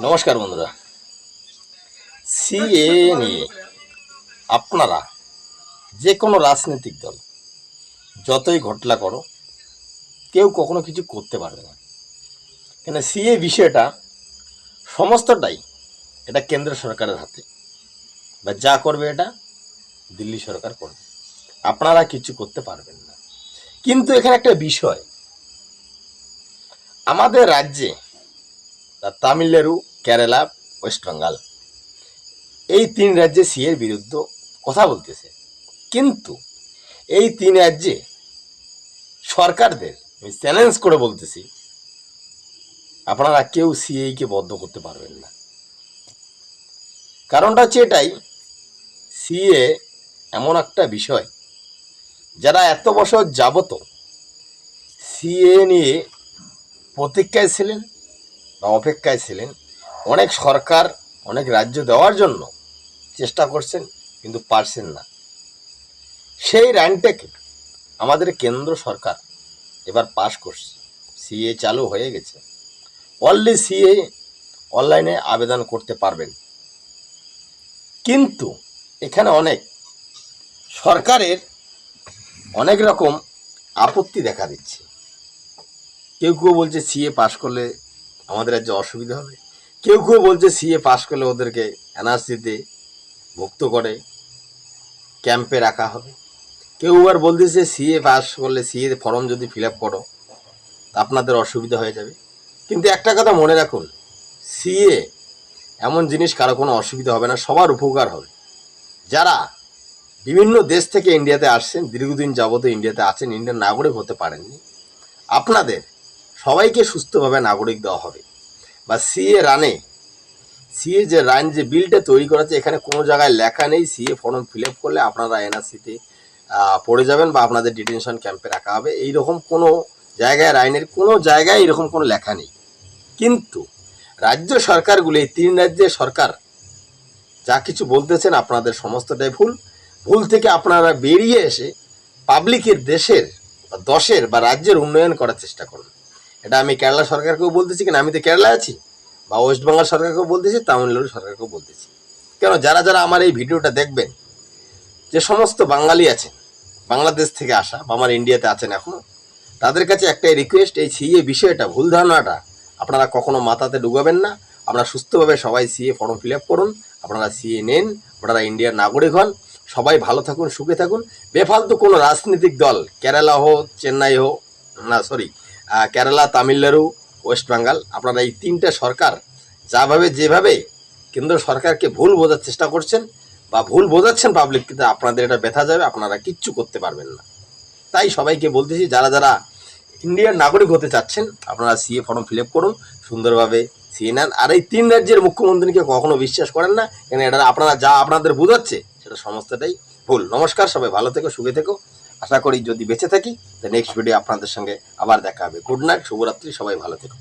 নমস্কার বন্ধুরা। সিএ নিয়ে আপনারা যে কোনো রাজনৈতিক দল, যতই ঘটলা করো, কেউ কখনো কিছু করতে পারবে না। কেন সিএ বিষয়টা সমস্তটাই এটা কেন্দ্র সরকারের হাতে। বা যা করবে এটা দিল্লি সরকার করবে। আপনারা কিছু করতে পারবেন না। কিন্তু এখানে একটা বিষয়, আমাদের রাজ্যে, তামিলনাড়ু কেরালা, ওয়েস্ট বেঙ্গল। এই তিন রাজ্যে সিএর বিরুদ্ধে কথা বলতেছে। কিন্তু এই তিন রাজ্যে সরকারদের আমি চ্যালেঞ্জ করে বলতেছি, আপনারা কেউ সিএইকে বদ্ধ করতে পারবেন না। কারণটা হচ্ছে এটাই সিএ এমন একটা বিষয়, যারা এত বছর যাবত সিএ নিয়ে প্রতীক্ষায় ছিলেন বা অপেক্ষায় ছিলেন অনেক সরকার, অনেক রাজ্য দেওয়ার জন্য চেষ্টা করছেন, কিন্তু পারছেন না। সেই রানটাকে আমাদের কেন্দ্র সরকার এবার পাশ করছে। সিএ চালু হয়ে গেছে। অনলি সিএ অনলাইনে আবেদন করতে পারবেন। কিন্তু এখানে অনেক সরকারের অনেক রকম আপত্তি দেখা দিচ্ছে। কেউ কেউ বলছে সিএ পাশ করলে আমাদের রাজ্যে অসুবিধা হবে। কেউ কেউ বলছে সিএ পাশ করলে ওদেরকে এনআরসিতে ভুক্ত করে ক্যাম্পে রাখা হবে। কেউ আবার বলতেছে সিএ পাস করলে সিএ ফর্ম যদি ফিল আপ করো আপনাদের অসুবিধা হয়ে যাবে। কিন্তু একটা কথা মনে রাখুন সিএ এমন জিনিস কারও কোনো অসুবিধা হবে না, সবার উপকার হবে। যারা বিভিন্ন দেশ থেকে ইন্ডিয়াতে আসছেন, দীর্ঘদিন যাবত ইন্ডিয়াতে আছেন ইন্ডিয়ান নাগরিক হতে পারেননি, আপনাদের সবাইকে সুস্থভাবে নাগরিক দেওয়া হবে। বা সিএ রানে সিএ যে রান, যে বিলটা তৈরি করেছে, এখানে কোনো জায়গায় লেখা নেই। সিএ ফর্ম ফিল আপ করলে আপনারা এনআরসিতে পড়ে যাবেন বা আপনাদের ডিটেনশন ক্যাম্পে রাখা হবে। এই রকম কোনো জায়গায়, রাইনের কোনো জায়গায় এরকম কোনো লেখা নেই। কিন্তু রাজ্য সরকারগুলি, এই তিন রাজ্যের সরকার যা কিছু বলতেছেন, আপনাদের সমস্তটাই ভুল। ভুল থেকে আপনারা বেরিয়ে এসে পাবলিকের দেশের দশের বা রাজ্যের উন্নয়ন করার চেষ্টা করুন। এটা আমি কেরালা সরকারকেও বলতেছি কেন? আমি তো কেরালায় আছি। বা ওয়েস্ট বেঙ্গল সরকারকেও বলতেছি, তামিলনাড়ু সরকারকেও বলতেছি। কেন? যারা যারা আমার এই ভিডিওটা দেখবেন, যে সমস্ত বাঙালি আছেন, বাংলাদেশ থেকে আসা বা আমার ইন্ডিয়াতে আছেন এখনও তাদের কাছে একটাই রিকোয়েস্ট এই সিএ বিষয়টা, ভুল ধারণাটা আপনারা কখনো মাথাতে ঢুকাবেন না। আপনারা সুস্থভাবে সবাই সিএ ফর্ম ফিল আপ করুন, আপনারা সিএ নেন, আপনারা ইন্ডিয়ার নাগরিক হন, সবাই ভালো থাকুন, সুখে থাকুন। বেফালতু কোনো রাজনৈতিক দল, কেরালা হোক, চেন্নাই হোক, না সরি কেরালা, তামিলনাড়ু ওয়েস্ট বেঙ্গল। আপনারা এই তিনটে সরকার যাভাবে যেভাবে কেন্দ্র সরকারকে ভুল বোঝার চেষ্টা করছেন বা ভুল বোঝাচ্ছেন পাবলিক কিন্তু আপনাদের এটা ব্যথা যাবে, আপনারা কিচ্ছু করতে পারবেন না। তাই সবাইকে বলতেছি, যারা যারা ইন্ডিয়ার নাগরিক হতে চাচ্ছেন, আপনারা সিএ ফর্ম ফিল করুন, সুন্দরভাবে সিএ নেন। আর এই তিন রাজ্যের মুখ্যমন্ত্রীকে কখনো বিশ্বাস করেন না। কেন, এটা আপনারা যা আপনাদের বোঝাচ্ছে, সেটা সমস্তটাই ভুল। নমস্কার, সবাই ভালো থেকো, সুখে থেকো। আশা করি যদি বেঁচে থাকি নেক্সট ভিডিও আপনাদের সঙ্গে আবার দেখা হবে। গুড নাইট শুভরাত্রি, সবাই ভালো থেকো।